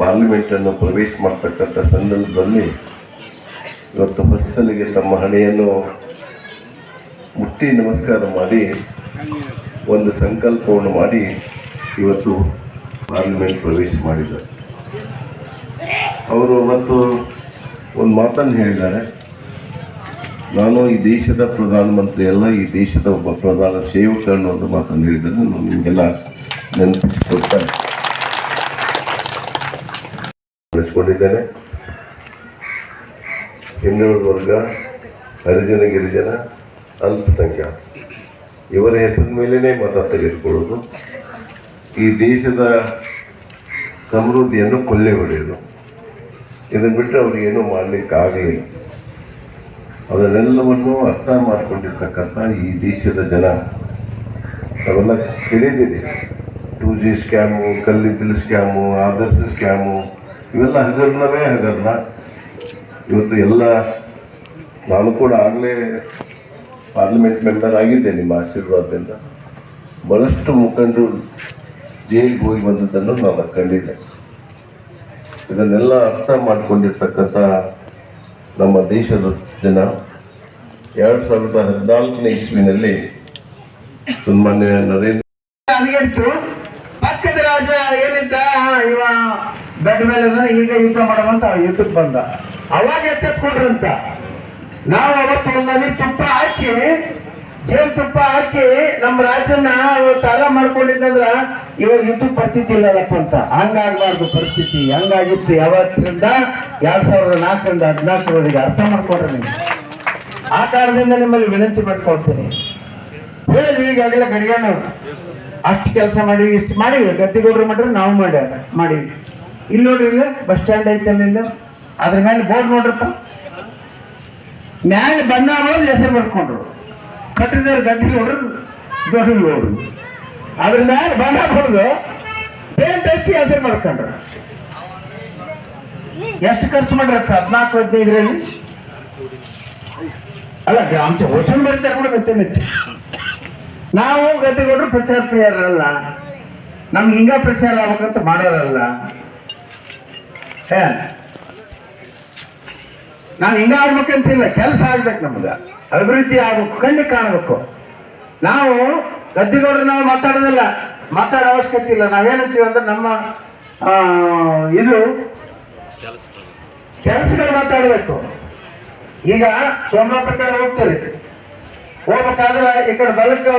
ಪಾರ್ಲಿಮೆಂಟನ್ನು ಪ್ರವೇಶ ಮಾಡ್ತಕ್ಕಂಥ ಸಂದರ್ಭದಲ್ಲಿ ಇವತ್ತು ಬಸ್ಸಲ್ಲಿಗೆ ತಮ್ಮ ಹಣೆಯನ್ನು ಮುಟ್ಟಿ ನಮಸ್ಕಾರ ಮಾಡಿ, ಒಂದು ಸಂಕಲ್ಪವನ್ನು ಮಾಡಿ ಇವತ್ತು ಪಾರ್ಲಿಮೆಂಟ್ ಪ್ರವೇಶ ಮಾಡಿದ್ದಾರೆ. ಅವರು ಮತ್ತು ಒಂದು ಮಾತನ್ನು ಹೇಳಿದ್ದಾರೆ. ನಾನು ಈ ದೇಶದ ಪ್ರಧಾನಮಂತ್ರಿ ಅಲ್ಲ, ಈ ದೇಶದ ಒಬ್ಬ ಪ್ರಧಾನ ಸೇವಕ ಅನ್ನೋ ಒಂದು ಮಾತನ್ನು ಹೇಳಿದ್ದಾರೆ. ನಾನು ನಿಮಗೆಲ್ಲ ನೆನಪಿಸಿಕೊಡ್ತೇನೆ ಬೆಳೆಸ್ಕೊಂಡಿದ್ದೇನೆ ಹಿಂದುಳಿದ ವರ್ಗ ಹರಿಜನ ಗಿರಿಜನ ಅಲ್ಪಸಂಖ್ಯಾ ಇವರ ಹೆಸರಿನ ಮೇಲೇ ಮತ ತೆಗೆದುಕೊಳ್ಳೋದು ಈ ದೇಶದ ಸಮೃದ್ಧಿಯನ್ನು ಕೊಲ್ಲೆ ಹೊಡೆಯೋದು ಇದನ್ನು ಬಿಟ್ಟರೆ ಅವರಿಗೇನು ಮಾಡಲಿಕ್ಕೆ ಆಗಲಿಲ್ಲ ಅದನ್ನೆಲ್ಲವನ್ನು ಅರ್ಥ ಮಾಡಿಕೊಂಡಿರ್ತಕ್ಕಂಥ ಈ ದೇಶದ ಜನ. ಅವೆಲ್ಲ ತಿಳಿದಿದೆ. ಟೂ ಜಿ ಸ್ಕ್ಯಾಮು, ಕಲ್ಲಿದ್ದಲು ಸ್ಕ್ಯಾಮು, ಆದರ್ಶ ಸ್ಕ್ಯಾಮು. ಇವೆಲ್ಲ ಹಗರಣವೇ ಹಗರಣ ಇವತ್ತು ಎಲ್ಲ, ನಾನು ಕೂಡ ಆಗಲೇ ಪಾರ್ಲಿಮೆಂಟ್ ಮೆಂಬರ್ ಆಗಿದ್ದೆ ನಿಮ್ಮ ಆಶೀರ್ವಾದದಿಂದ. ಬಹಳಷ್ಟು ಮುಖಂಡರು ಜೈಲಿಗೆ ಹೋಗಿ ಬಂದದ್ದನ್ನು ನಾನು ಕಂಡಿದ್ದೆ. ಇದನ್ನೆಲ್ಲ ಅರ್ಥ ಮಾಡಿಕೊಂಡಿರ್ತಕ್ಕಂಥ ನಮ್ಮ ದೇಶದ ಜನ, ಎರಡು ಸಾವಿರದ ಹದಿನಾಲ್ಕನೇ ಇಸ್ವಿನಲ್ಲಿ ಸನ್ಮಾನ್ಯ ನರೇಂದ್ರ ಪಕ್ಕದ ರಾಜ ಏನಿದ್ದ? ಇವ ಬೆಡ್ ಮೇಲೆ ಅಂದ್ರೆ ಈಗ ಯುದ್ಧ ಮಾಡುವಂತ ಯುದ್ಧಕ್ಕೆ ಬಂದ. ಅವಾಗ ಎಚ್ಚೆತ್ಕೊಂಡ್ರಂತ. ನಾವು ಅವತ್ತು ಒಂದಲ್ಲಿ ತುಪ್ಪ ಹಾಕಿ, ಜೇನು ತುಪ್ಪ ಹಾಕಿ ನಮ್ಮ ರಾಜ್ಯನ ತರ ಮಾಡ್ಕೊಂಡಿದ್ದಂದ್ರ ಇವಾಗ ಯುದ್ಧಕ್ಕೆ ಇಲ್ಲಲ್ಲಪ್ಪ ಅಂತ. ಹಂಗಾಗ್ಬಾರ್ದು ಪರಿಸ್ಥಿತಿ. ಹಂಗಾಗಿತ್ತು ಯಾವತ್ತರಿಂದ ಎರಡ್ ಸಾವಿರದ ನಾಲ್ಕರಿಂದ ಹದಿನಾಲ್ಕರವರೆಗೆ ಅರ್ಥ ಮಾಡ್ಕೊಂಡ್ರೆ ನೀವು. ಆ ಕಾರಣದಿಂದ ನಿಮ್ಮಲ್ಲಿ ವಿನಂತಿ ಮಾಡ್ಕೊಳ್ತೀನಿ. ಹೇಳಿದ್ವಿ ಈಗಾಗಲೇ ಗಡಿಗಾನ ಅಷ್ಟು ಕೆಲಸ ಮಾಡಿವಿ, ಇಷ್ಟು ಮಾಡಿವಿ. ಗದ್ದಿಗೌಡ್ರು ಮಾಡ್ರಿ ನಾವು ಮಾಡ್ಯಾರ ಮಾಡಿವಿ. ಇಲ್ಲಿ ನೋಡ್ರಿ ಇಲ್ಲ ಬಸ್ ಸ್ಟ್ಯಾಂಡ್ ಐತಲ್ಲ ಇಲ್ಲ ಅದ್ರ ಮೇಲೆ ಬೋರ್ಡ್ ನೋಡ್ರಪ್ಪ. ಮ್ಯಾಲೆ ಬಣ್ಣ ಅನ್ನೋದು ಹೆಸರು ಬರ್ಕೊಂಡ್ರು. ಕಟ್ಟಿದವ್ರು ದೊಡ್ಡ ದೊಡ್ಡಗೌಡ್ರು ಅದ್ರ ಮೇಲೆ ಬಣ್ಣ ಹೊಡೆದು ಪೇಂಟ್ ಹಚ್ಚಿ ಹೆಸರು ಮಾಡ್ಕೊಂಡ್ರು. ಎಷ್ಟು ಖರ್ಚು ಮಾಡ್ರಪ್ಪ ಹದಿನಾಲ್ಕು, ಹದಿನೈದರಲ್ಲಿ? ಅಲ್ಲ, ಗ್ರಾಮ ಹೊಸನ್ ಬರೀತಾರೆ ಕೂಡ ಗೊತ್ತೇನೆ ನಾವು ಗದ್ದೆಗೊಂಡ್ರು ಪ್ರಚಾರ ಪ್ರಿಯರಲ್ಲ. ನಮ್ಗೆ ಹಿಂಗ ಪ್ರಚಾರ ಆಗ್ಬೇಕಂತ ಮಾಡೋರಲ್ಲ. ಏ ನಾನು ಹಿಂಗ ಇಲ್ಲ, ಕೆಲಸ ಆಗ್ಬೇಕು ನಮ್ಗ. ಅಭಿವೃದ್ಧಿ ಆಗ್ಬೇಕು ಕಣ್ಣಿಗೆ ಕಾಣಬೇಕು. ನಾವು ಗದ್ದಿಗೌಡ್ರು ನಾವು ಮಾತಾಡೋದಿಲ್ಲ, ಮಾತಾಡೋ ಅವಶ್ಯಕತೆ ಇಲ್ಲ. ನಾವೇನಂತೀವಿ ಅಂದ್ರೆ ನಮ್ಮ ಇದು ಕೆಲಸಗಳು ಮಾತಾಡಬೇಕು. ಈಗ ಸೋಮನಾಥ ಕಡೆ ಹೋಗ್ತಾರೆ. ಹೋಗ್ಬೇಕಾದ್ರೆ ಈ ಕಡೆ ಬಲಕ್ಕೆ